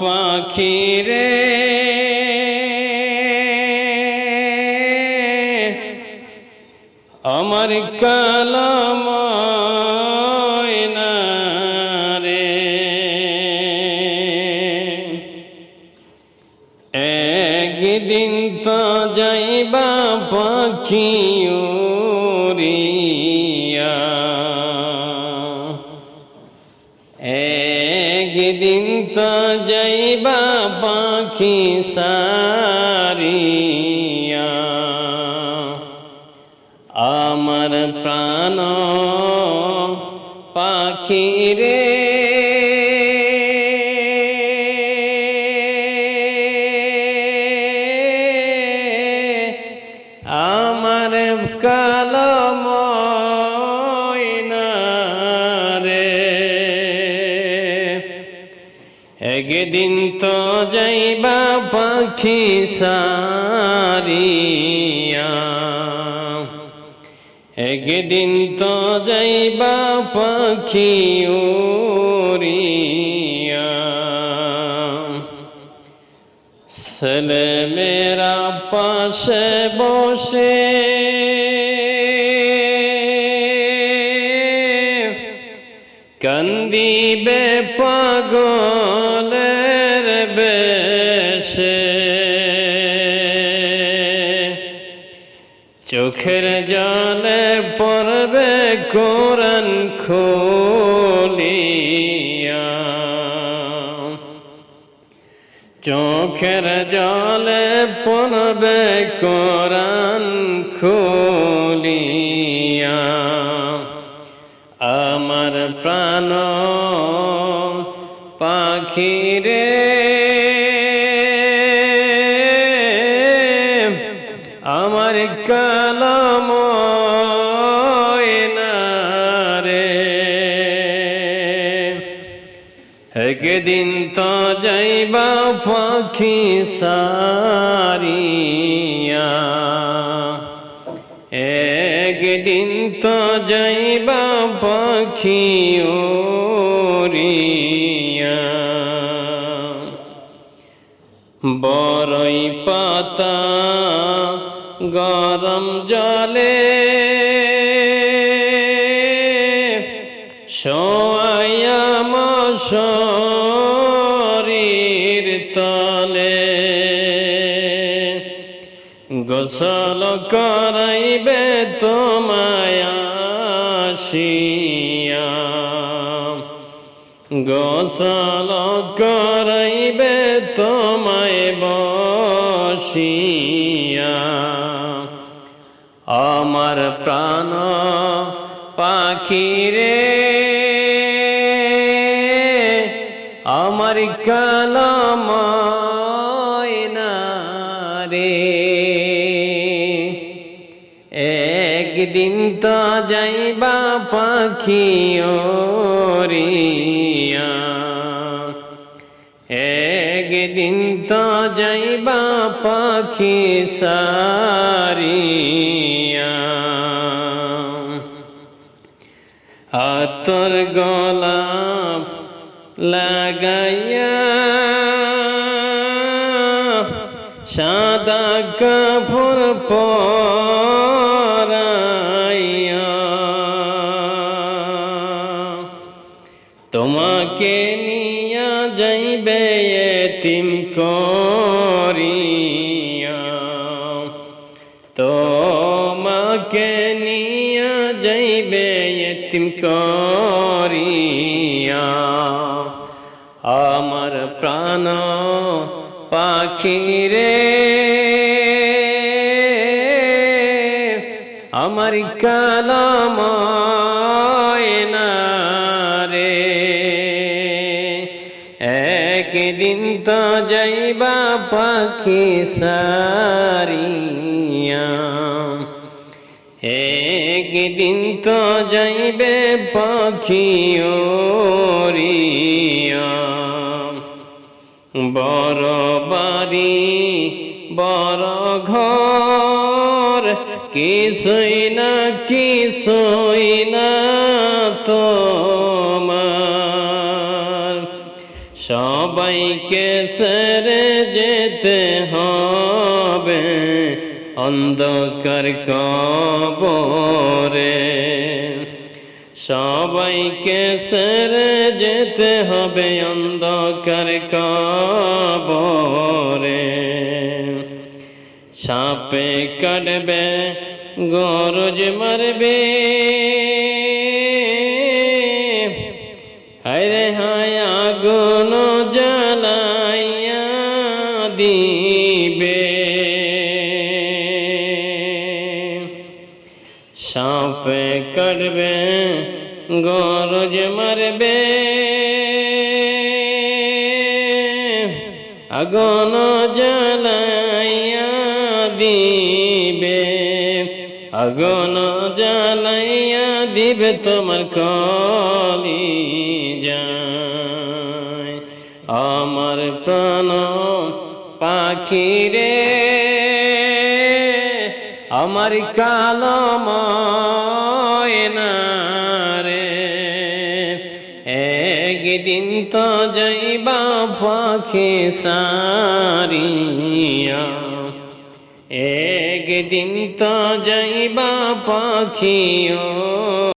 পাখি রে আমার কালাম রে একদিন তো যাইবা পাখি একদিন তো যাইবা পাখি সারিয়া। আমার প্রাণ পাখি রে আমার কালম একদিন তো যাইবা পাখি সারিয়া। একদিন তো যাইবা পাখি উড়িয়া। ছেলে মেরা পাশে বসে। কান্দিবে পাগলের চোখের জলে পড়বে কোরআন খোলিয়া। চোখের জলে পড়বে কোরআন খুলিয়া। আমার প্রাণ পাখি একদিন তো যাইবা পাখি সারিয়া। একদিন তো যাইবা পাখি ওরিয়া বরই পাতা গরম জলে সোয়াম গোসল করাইবে আসিয়া। গোসল করাইবে তোমায় বসিয়া। আমার প্রাণ পাখি রে আমার কালম একদিন তো যাইবা পাখি ওরিয়া। একদিন তো যাইবা পাখি সারিয়া। আতর গোলাপ লাগাইয়া সাদা কাপড় পরাইয়া এতিম করিয়া তোমাকে নিয়া যাইবে এতিম করিয়া। আমার প্রাণ পাখি রে আমার কালাম একদিন তো যাইবা পাখি সারিয়া। একদিন তো যাইবে পাখি ওরিয়া। বড় বাড়ি, বড় ঘর, কিছুই না কিছুই না। সবাইকে সেরে যেতে হবে অন্ধকার কবরে। সবাইকে সেরে যেতে হবে অন্ধকার কবরে। সাপে কাটবে, গরজ মারবে। সাপে কাটবে, গরজ মারবে। আগুন জ্বালাইয়া দিবে, আগুন জ্বালাইয়া দিবে তোমার কলি যায়। আমার প্রাণ পাখি রে আমার কালো ময়না রে একদিন তো যাইবা পাখি সারিয়া। একদিন তো যাইবা পাখিও